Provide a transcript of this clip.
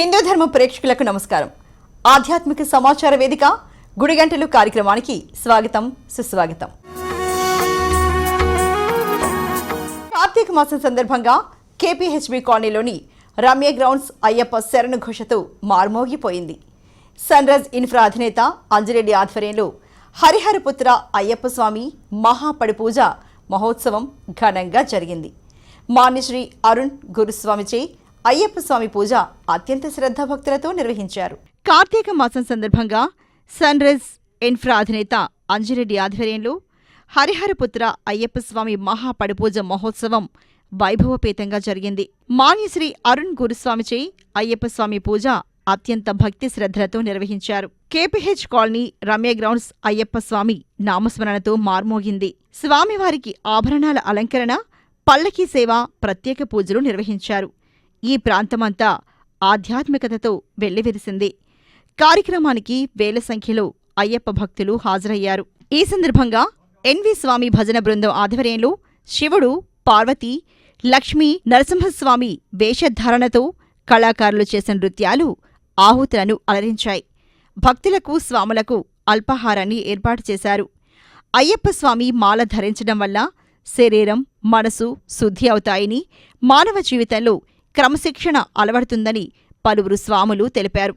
హిందూ ధర్మ ప్రేక్షకులకు నమస్కారం. ఆధ్యాత్మిక సమాచార వేదిక గుడిగంటలు కార్యక్రమానికి స్వాగతం సుస్వాగతం. కార్తీక మాసం సందర్భంగా కేపీహెచ్బి కాలనీలోని రమ్య గ్రౌండ్స్ అయ్యప్ప శరణ్ ఘోషతో మార్మోగిపోయింది. సన్రైజ్ ఇన్ఫ్రా అధినేత అంజిరెడ్డి ఆధ్వర్యంలో హరిహరపుత్ర అయ్యప్ప స్వామి మహాపడి పూజ మహోత్సవం ఘనంగా జరిగింది. మాన్యశ్రీ అరుణ్ గురుస్వామిచే అయ్యప్ప స్వామి పూజ అత్యంత శ్రద్ధాభక్తులతో నిర్వహించారు. కార్తీక మాసం సందర్భంగా సన్ రైజ్ ఇన్ఫ్రా అధినేత అంజిరెడ్డి ఆధ్వర్యంలో హరిహరపుత్ర అయ్యప్ప స్వామి మహాపడిపూజ మహోత్సవం వైభవపేతంగా జరిగింది. మాన్యశ్రీ అరుణ్ గురుస్వామిచే అయ్యప్ప స్వామి పూజ అత్యంత భక్తి శ్రద్ధలతో నిర్వహించారు. KPH colony Ramya grounds Ayyappa Swamy నామస్మరణతో మార్మోగింది. స్వామివారికి ఆభరణాల అలంకరణ పల్లకీ సేవ ప్రత్యేక పూజలు నిర్వహించారు. ఈ ప్రాంతమంతా ఆధ్యాత్మికతతో వెళ్ళివిరిసింది కార్యక్రమానికి వేల సంఖ్యలో అయ్యప్ప భక్తులు హాజరయ్యారు. ఈ సందర్భంగా ఎన్వి స్వామి భజన బృందం ఆధ్వర్యంలో శివుడు పార్వతి లక్ష్మీ నరసింహస్వామి వేషధారణతో కళాకారులు చేసిన నృత్యాలు ఆహుతులను అలరించాయి. భక్తులకు స్వాములకు అల్పాహారాన్ని ఏర్పాటు చేశారు. అయ్యప్పస్వామి మాల ధరించడం వల్ల శరీరం మనసు శుద్ధి అవుతాయని మానవ జీవితంలో క్రమశిక్షణ అలవడుతుందని పలువురు స్వాములు తెలిపారు.